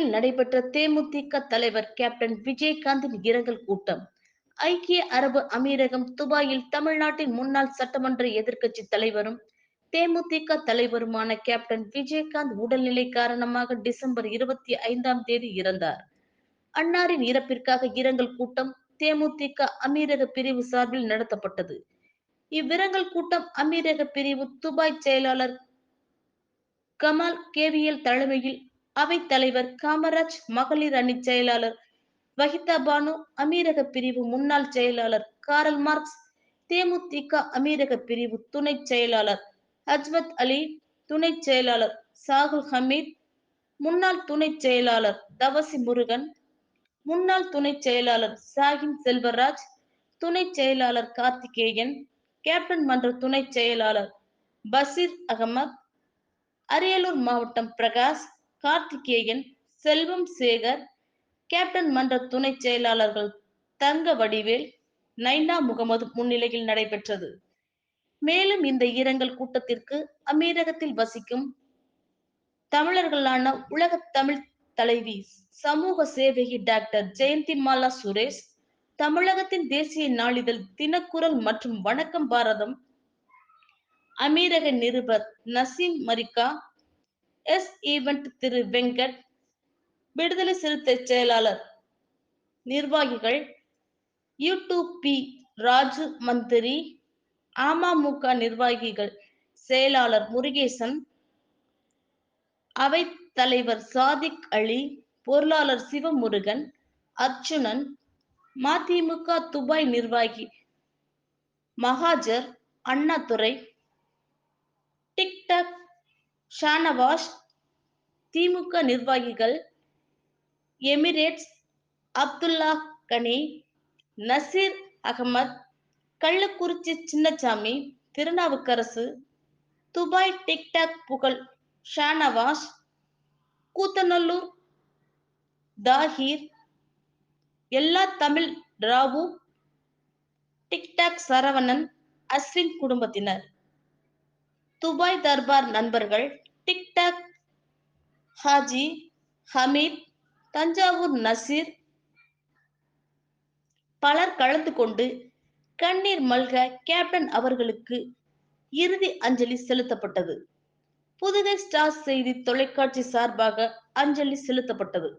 நடைபெற்ற தேமுதிக தலைவர் கேப்டன் விஜயகாந்தின் இரங்கல் கூட்டம். ஐக்கிய அரபு அமீரகம் துபாயில் தமிழ்நாட்டின் முன்னாள் சட்டமன்ற எதிர்க்கட்சி தலைவரும் தேமுதிக தலைவருமான கேப்டன் விஜயகாந்த் உடல்நிலை காரணமாக டிசம்பர் இருபத்தி ஐந்தாம் தேதி இறந்தார். அன்னாரின் இறப்பிற்காக இரங்கல் கூட்டம் தேமுதிக அமீரக பிரிவு சார்பில் நடத்தப்பட்டது. இவ்விரங்கல் கூட்டம் அமீரக பிரிவு துபாய் செயலாளர் கமால் கேவிஎல் தலைமையில் அவைத் தலைவர் காமராஜ் மகளிர் அணி செயலாளர் வஹிதா பானு அமீரக பிரிவு முன்னாள் செயலாளர் காரல் மார்க்ஸ் தேமுதிக அமீரக பிரிவு துணை செயலாளர் அஜ்மத் அலி துணை செயலாளர் சாகுல் ஹமீத் முன்னாள் துணை செயலாளர் தவசி முருகன் முன்னாள் துணை செயலாளர் சாகின் செல்வராஜ் துணை செயலாளர் கார்த்திகேயன் கேப்டன் மன்ற துணை செயலாளர் பசீர் அகமத் அரியலூர் மாவட்டம் பிரகாஷ் கார்த்திகேயன் செல்வம் சேகர் கேப்டன் மன்ற துணை செயலாளர்கள் தங்க வடிவேல் நைனா முகமது முன்னிலையில் நடைபெற்றது. மேலும் இந்த இரங்கல் கூட்டத்திற்கு அமீரகத்தில் வசிக்கும் தமிழர்களான உலக தமிழ் தலைவி சமூக சேவகி டாக்டர் ஜெயந்தி மாலா சுரேஷ் தமிழகத்தின் தேசிய நாளிதழ் தினக்குரல் மற்றும் வணக்கம் பாரதம் அமீரக நிருபர் நசீம் மரிக்கா எஸ் ஈவெண்ட் திரு வெங்கட் விடுதலை சிறுத்தை செயலாளர் நிர்வாகிகள் யூடியூப் பி ராஜு மந்திரி அமமுக நிர்வாகிகள் செயலாளர் முருகேசன் அவை தலைவர் சாதிக் அலி பொருளாளர் சிவமுருகன் அர்ச்சுனன் மதிமுக துபாய் நிர்வாகி மகாஜர் அண்ணாதுரை டிக்டாக் ஷானவாஸ் திமுக நிர்வாகிகள் Emirates Abdullah Gani Naseer Ahmed Kallakurichi Chinnasamy Thirunavukkarasu Dubai TikTok புகழ் ஷானவாஸ் கூத்தநல்லூர் தாஹீர் எல்லா தமிழ் ராவு டிக்டாக் சரவணன் அஸ்வின் குடும்பத்தினர். துபாய் தர்பார் நண்பர்கள் டிக்டாக் ஹாஜி ஹமீத் தஞ்சாவூர் நசீர். பலர் கலந்து கொண்டு கண்ணீர் மல்க கேப்டன் அவர்களுக்கு இறுதி அஞ்சலி செலுத்தப்பட்டது. புதுகை ஸ்டார் செய்தி தொலைக்காட்சி சார்பாக அஞ்சலி செலுத்தப்பட்டது.